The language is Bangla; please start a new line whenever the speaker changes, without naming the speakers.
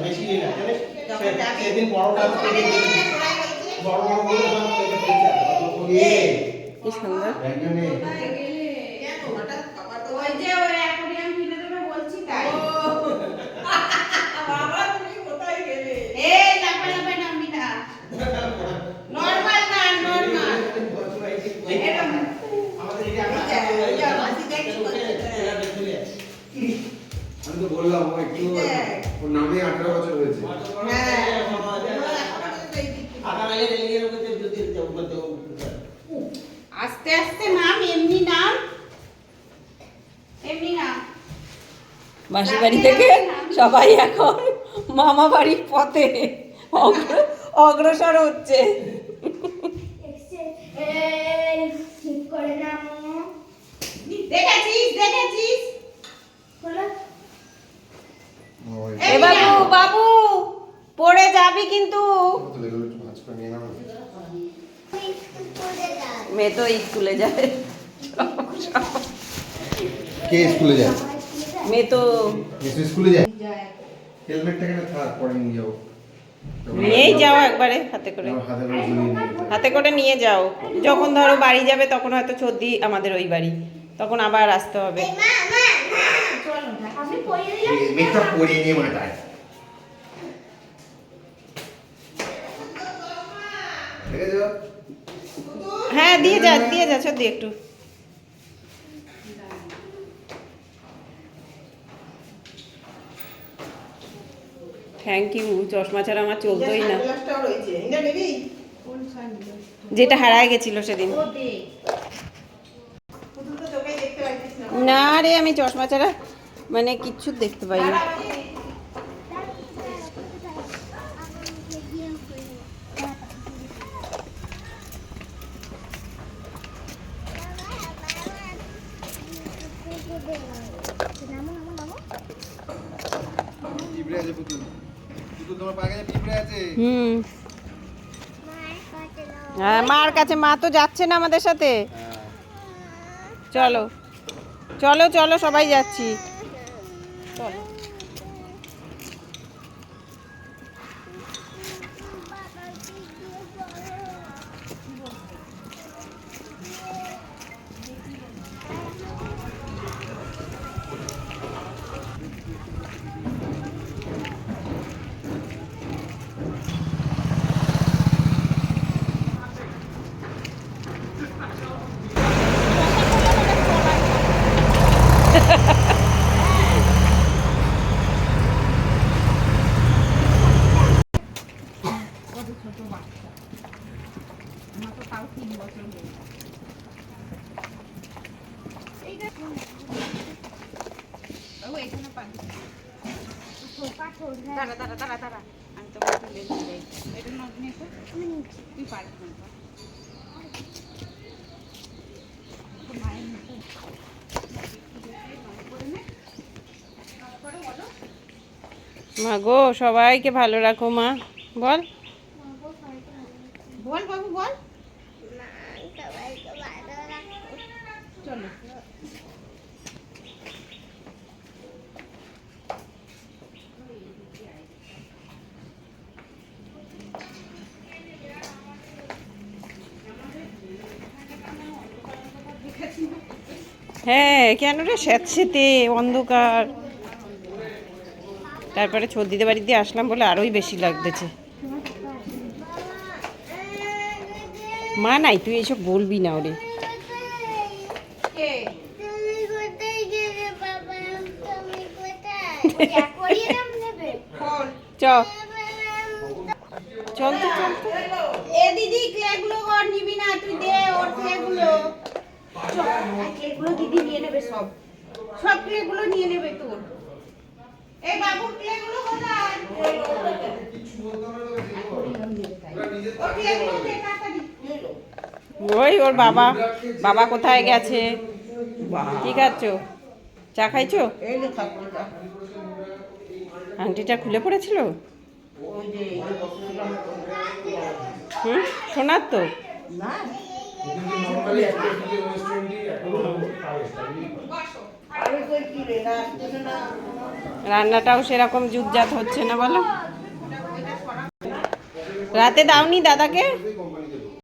বেশি ইয়ে না সেদিন বড়টা বড় বড় এ
কি সুন্দর
একজনে
কেন হঠাৎ বাবা তো
ওই যে ওই অ্যাকোয়ারিয়াম কিনে দেবে বলছি তাই
বাবা তুমি কোথায় গেলে
এই লাফাই লাফাই নামবি না নর্মাল না নর্মাল এরকম
আমাদের এই যে
ওই যে, ওই যে মাসি দেখছি করছে।
আমি তো বললাম ও একটু ওর নামে আঠারো বছর হয়েছে।
হ্যাঁ।
আস্তে আস্তে নাম এমনি নাম। এমনি নাম।
মাসি বাড়ি থেকে সবাই এখন মামা বাড়ির পথে। অগ্রসর হচ্ছে।
দেখেছিস দেখেছিস
হলো
এ বাবু বাবু পড়ে যাবি কিন্তু। মেয়ে তো স্কুলে যায়।
কে স্কুলে যায়?
মেয়ে তো
স্কুলে যায়? হেলমেটটা কেন থাক পরে নিয়ে যাব
নিয়েই যাও একবারে হাতে করে।
হাতে করে নিয়ে
হাতে করে নিয়ে যাও। যখন ধরো বাড়ি যাবে তখন হয়তো সর্দি আমাদের ওই বাড়ি। তখন আবার আসতে হবে। হ্যাঁ দিয়ে যা দিয়ে যা সর্দি একটু। থ্যাংক ইউ চশমা ছাড়া আমার চলতোই না। যেটা হারায় গেছিল সেদিন।
শুধু তো তোকে দেখতে পাচ্ছিস না।
না রে আমি চশমা ছাড়া মানে কিচ্ছু দেখতে পাই না
পিঁপড়ে আছে পুতুল। পুতুল তোমার পায়ে কাছে পিঁপড়ে আছে?
হুম। হ্যাঁ মার কাছে মা তো যাচ্ছে না আমাদের সাথে। চলো। চলো চলো সবাই যাচ্ছি। চলো।
দাঁড়া দাঁড়া দাঁড়া দাঁড়া। আমি তোকে তুলে নিয়ে যাই। এটা নতুন তুই পারবি না।
মা গো সবাইকে ভালো রাখো মা। বল।
বল বাবু বল। চলো।
হ্যাঁ কেন রে স্যাঁতসেতে অন্ধকার। তারপরে ছর্দিদের বাড়ি দিয়ে আসলাম বলে আরোই বেশি লাগতেছে। মা নাই, তুই এসব বলবি না ওরে। চ। চল
সব। সব নিয়ে নেবে। এই বাবুর ক্লেগুলো কোথায়? ও ক্লেগুলো দে তাড়াতাড়ি
ওই ওর বাবা বাবা কোথায় গেছে? ঠিক আছে? চা খাইছো? আংটিটা খুলে পড়েছিল?
ওই
হুম সোনার তো।
না
রান্নাটাও সেরকম জুতজাত হচ্ছে না বলো? রাতে দাওনি দাদাকে?